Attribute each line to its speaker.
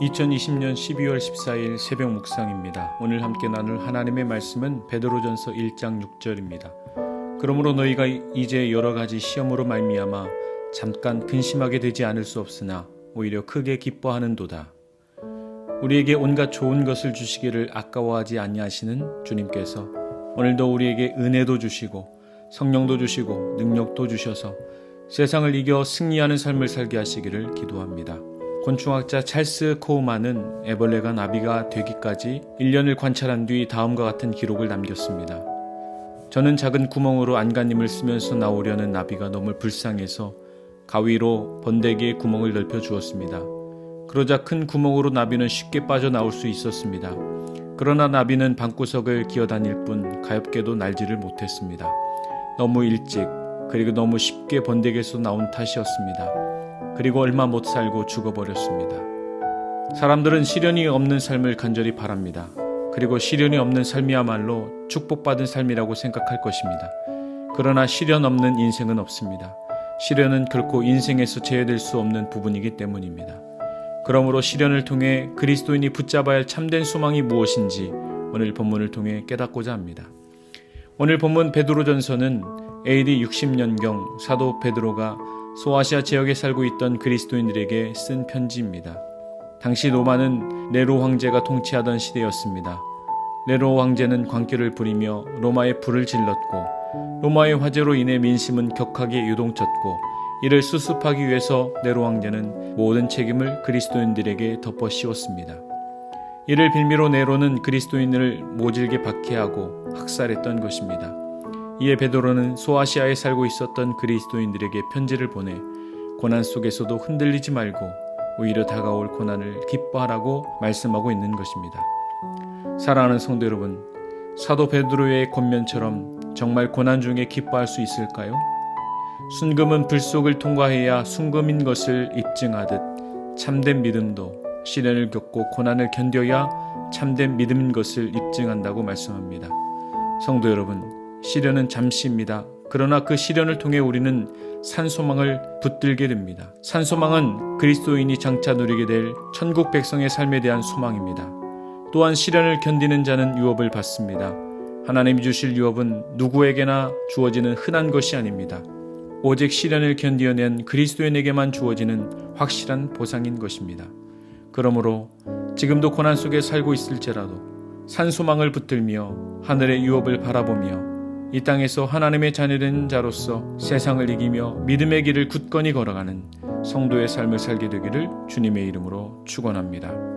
Speaker 1: 2020년 12월 14일 새벽 묵상입니다. 오늘 함께 나눌 하나님의 말씀은 베드로전서 1장 6절입니다. 그러므로 너희가 이제 여러 가지 시험으로 말미암아 잠깐 근심하게 되지 않을 수 없으나 오히려 크게 기뻐하는도다. 우리에게 온갖 좋은 것을 주시기를 아까워하지 아니하시는 주님께서 오늘도 우리에게 은혜도 주시고 성령도 주시고 능력도 주셔서 세상을 이겨 승리하는 삶을 살게 하시기를 기도합니다. 곤충학자 찰스 코우만은 애벌레가 나비가 되기까지 1년을 관찰한 뒤 다음과 같은 기록을 남겼습니다. 저는 작은 구멍으로 안간힘을 쓰면서 나오려는 나비가 너무 불쌍해서 가위로 번데기의 구멍을 넓혀 주었습니다. 그러자 큰 구멍으로 나비는 쉽게 빠져나올 수 있었습니다. 그러나 나비는 방구석을 기어다닐 뿐 가엾게도 날지를 못했습니다. 너무 일찍 그리고 너무 쉽게 번데기에서 나온 탓이었습니다. 그리고 얼마 못 살고 죽어버렸습니다. 사람들은 시련이 없는 삶을 간절히 바랍니다. 그리고 시련이 없는 삶이야말로 축복받은 삶이라고 생각할 것입니다. 그러나 시련 없는 인생은 없습니다. 시련은 결코 인생에서 제외될 수 없는 부분이기 때문입니다. 그러므로 시련을 통해 그리스도인이 붙잡아야 할 참된 소망이 무엇인지 오늘 본문을 통해 깨닫고자 합니다. 오늘 본문 베드로전서는 AD 60년경 사도 베드로가 소아시아 지역에 살고 있던 그리스도인들에게 쓴 편지입니다. 당시 로마는 네로 황제가 통치하던 시대였습니다. 네로 황제는 광기를 부리며 로마에 불을 질렀고 로마의 화재로 인해 민심은 격하게 요동쳤고 이를 수습하기 위해서 네로 황제는 모든 책임을 그리스도인들에게 덮어 씌웠습니다. 이를 빌미로 네로는 그리스도인을 모질게 박해하고 학살했던 것입니다. 이에 베드로는 소아시아에 살고 있었던 그리스도인들에게 편지를 보내 고난 속에서도 흔들리지 말고 오히려 다가올 고난을 기뻐하라고 말씀하고 있는 것입니다. 사랑하는 성도 여러분, 사도 베드로의 권면처럼 정말 고난 중에 기뻐할 수 있을까요? 순금은 불속을 통과해야 순금인 것을 입증하듯 참된 믿음도 시련을 겪고 고난을 견뎌야 참된 믿음인 것을 입증한다고 말씀합니다. 성도 여러분, 시련은 잠시입니다. 그러나 그 시련을 통해 우리는 산소망을 붙들게 됩니다. 산소망은 그리스도인이 장차 누리게 될 천국 백성의 삶에 대한 소망입니다. 또한 시련을 견디는 자는 유업을 받습니다. 하나님이 주실 유업은 누구에게나 주어지는 흔한 것이 아닙니다. 오직 시련을 견디어낸 그리스도인에게만 주어지는 확실한 보상인 것입니다. 그러므로 지금도 고난 속에 살고 있을지라도 산소망을 붙들며 하늘의 유업을 바라보며 이 땅에서 하나님의 자녀된 자로서 세상을 이기며 믿음의 길을 굳건히 걸어가는 성도의 삶을 살게 되기를 주님의 이름으로 축원합니다.